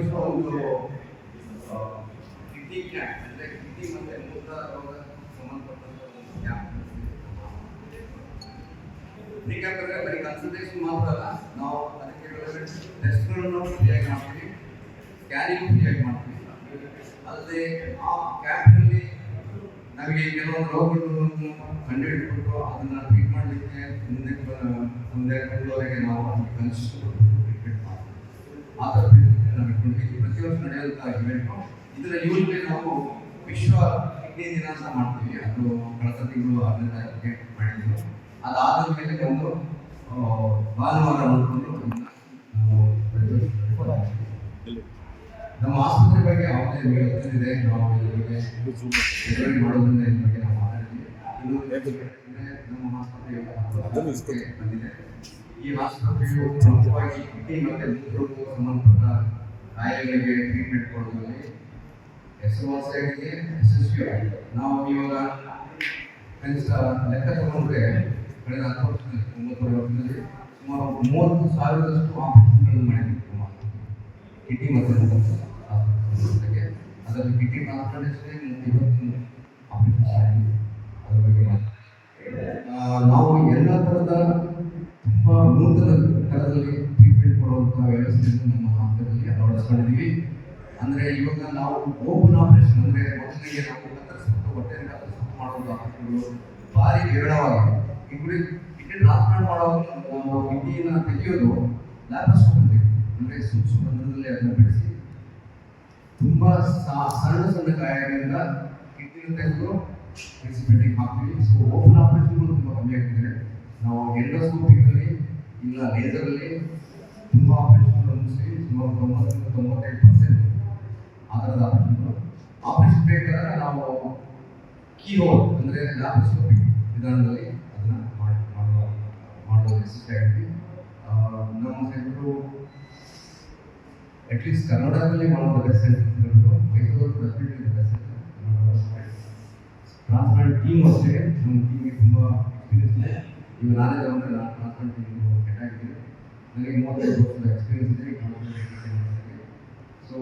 ವರ್ಷ ಒಂದು ಕಿಡ್ನಿ ಅಂದರೆ ಕಿಡ್ನಿ ಮತ್ತು ಮೂತ್ರ ರೋಗ ಸಂಬಂಧಪಟ್ಟಂಥ ಒಂದು ಕ್ಯಾಂಪ್ ಬರೀ ಕನ್ಸಲ್ಟೇಷನ್ ಮಾತ್ರ ಅಲ್ಲ ನಾವು ಅದಕ್ಕೆ ಟೆಸ್ಟ್ಗಳನ್ನು ಫ್ರೀಯಾಗಿ ಮಾಡ್ತೀವಿ ಸ್ಕ್ಯಾನಿಂಗ್ ಫ್ರೀಯಾಗಿ ಮಾಡ್ತೀವಿ ಅಲ್ಲದೆ ಆ ಕ್ಯಾಂಪ್ನಲ್ಲಿ ನಮಗೆ ಕೆಲವೊಂದು ರೋಗಗಳನ್ನು ಕಂಡುಹಿಡಿದ್ಬಿಟ್ಟು ಅದನ್ನ ಟ್ರೀಟ್ ಮಾಡಲಿಕ್ಕೆ ಮುಂದೆ ಮುಂದೆ ಕೊಂಡವರೆಗೆ ನಾವು ಅದಕ್ಕೆ ಟ್ರೀಟ್ಮೆಂಟ್ ಮಾಡ್ತೀವಿ ಇಟ್ಕೊಂಡಿದ್ದೀವಿ ಪ್ರತಿ ಇವೆಂಟ್ ಇದರ ಯೂಸ್ಲಿ ನಾವು ವಿಶ್ವ ಕಿಡ್ನಿ ದಿನ ಅಂತ ಮಾಡ್ತೀವಿ. ಅದು ಕಳೆದ ತಿಂಗಳು ಹದಿನೈದು ತಾರೀಕಿಗೆ ಮಾಡಿದ್ರು. ಅದಾದ ಮೇಲೆ ಒಂದು ಭಾನುವಾರ ಮಾಡಿಕೊಂಡು. ನಮ್ಮ ಆಸ್ಪತ್ರೆ ಬಗ್ಗೆ ಯಾವುದೇ ಗೊತ್ತಿದೆ ನಾವು ಇದ್ರ ಬಗ್ಗೆ ಡೆಲಿವರಿ ಮಾಡೋದ್ರಿಂದ ಇದ್ರ ಬಗ್ಗೆ ನಾವು ಮಾತಾಡ್ತೀವಿ. ನಮ್ಮ ಆಸ್ಪತ್ರೆ ಬಂದಿದೆ. ಈ ಆಸ್ಪತ್ರೆಯು ಮುಖ್ಯವಾಗಿ ಕಿಡ್ನಿ ಮತ್ತೆ ಸಂಬಂಧಪಟ್ಟ ಕಾಯಿಲೆಗಳಿಗೆ ಟ್ರೀಟ್ಮೆಂಟ್ ಕೊಡೋದ್ರಲ್ಲಿ ಹೆಸರುವಾಸಿಯಾಗಿದೆ ಯಶಸ್ವಿಯಾಗಿದೆ ನಾವು ಇವಾಗ ಕನಿಷ್ಠ ಲೆಕ್ಕ ತಗೊಂಡ್ರೆ ಕಳೆದ ಹತ್ತು ವರ್ಷದಲ್ಲಿ ಒಂಬತ್ತು ವರ್ಷದಲ್ಲಿ ಸುಮಾರು ಮೂವತ್ತು ಸಾವಿರದಷ್ಟು ಆಪರೇಷನ್ಗಳನ್ನು ನಮ್ಮ ಆಸ್ಪತ್ರೆ. ಕಿಡ್ನಿ ಮತ್ತು ಅದರಲ್ಲಿ ಕಿಡ್ನಿ ಟ್ರಾನ್ಸ್ಪ್ಲಾಂಟೇಷನ್ ಇವತ್ತು ಆಪರೇಷನ್ ಆಗಿದೆ ಅದರ ಬಗ್ಗೆ. ನಾವು ಎಲ್ಲ ಥರದ ತುಂಬ ನೂತನ ಕಾಲದಲ್ಲಿ ಟ್ರೀಟ್ಮೆಂಟ್ ಕೊಡುವಂಥ ವ್ಯವಸ್ಥೆಯನ್ನು ನಮ್ಮ ಅಳವಡಿಸ್ಕೊಂಡಿದ್ದೀವಿ ಅಂದರೆ ಇವಾಗ ನಾವು ಓಪನ್ ಆಪರೇಷನ್ ಅಂದರೆ ಮೊದಲಿಗೆ ನಾವು ಕತ್ತರಿಸ್ಬಿಟ್ಟು ಹೊಟ್ಟೆಯಿಂದ ಕತ್ತರಿಸ್ಬಿಟ್ಟು ಮಾಡುವಂಥ ಆಪರೇಷನ್ಗಳು ಭಾರಿ ವಿರಳವಾಗಿದೆ ಇಬ್ಬರು ಕಿಡ್ನಿ ಟ್ರಾನ್ಸ್ಪ್ಲಾಂಟ್ ಮಾಡುವಾಗ ನಾವು ಕಿಡ್ನಿಯನ್ನು ತೆಗೆಯೋದು ಲ್ಯಾಪ್ರೋಸ್ಕೋಪ್ ಅಂತ ಅಂದರೆ ಸೂಕ್ಷ್ಮ ಸುಮ್ಮನೆ ಅದನ್ನು ಬಿಡಿಸಿ ತುಂಬ ಸಣ್ಣ ಸಣ್ಣ ಗಾಯಗಳಿಂದ ಕಿಡ್ನಿನ ತೆಗೆದು ರೆಸಿಪೆಂಟಿಗೆ ಹಾಕ್ತೀವಿ ಸೊ ಓಪನ್ ಆಪರೇಷನ್ಗಳು ತುಂಬ ಕಮ್ಮಿ ಆಗ್ತಿದೆ. ನಾವು ಎಂಡೋಸ್ಕೋಪಿಕಲ್ಲಿ ಇಲ್ಲ ಲೇಸರಲ್ಲಿ ತುಂಬ ಆಪರೇಷನ್ಗಳು ಮುಗಿಸಿ ತೊಂಬತ್ತರಿಂದ ತೊಂಬತ್ತೈದು ಪರ್ಸೆಂಟ್ ಆ ಥರದ ಆಪರೇಷನ್ಗಳು ಆಪರೇಷನ್ ಬೇಕಾದ್ರೆ ನಾವು ಕೀ ಹೋಲ್ ಅಂದರೆ ಲ್ಯಾಪ್ರೋಸ್ಕೋಪಿ ವಿಧಾನದಲ್ಲಿ ಅದನ್ನು ಮಾಡಿ ಮಾಡುವ ಮಾಡುವ ಯಶಸ್ವಿಯಾಗಿದ್ವಿ ನಮ್ಮ ಸೆಂಟ್ರು ಅಟ್ಲೀಸ್ಟ್ ಕನ್ನಡದಲ್ಲಿ ಮಾಡೋದು ಬೆಸ್ಟ್ ಹೇಳ್ತಿದ್ರು Mysuru definitely best transplant team ಅಷ್ಟೇ ನಮ್ಮ ಟೀಮಿಗೆ ತುಂಬ ಎಕ್ಸ್ಪೀರಿಯನ್ಸ್ ಇದೆ ಈಗ ನಾನೇ ತಗೊಂಡ್ರೆ ನಾನು ಟ್ರಾನ್ಸ್ಪ್ಲಾಂಟ್ ಟೀಮ್ ಕೆಟ್ಟಾಗಿದ್ದೀನಿ ನನಗೆ ಮೂವತ್ತೈದು ವರ್ಷದ ಎಕ್ಸ್ಪೀರಿಯನ್ಸ್ ಇದೆ ಟ್ರಾನ್ಸ್ಪ್ಲಾಂಟ್ ಸೊ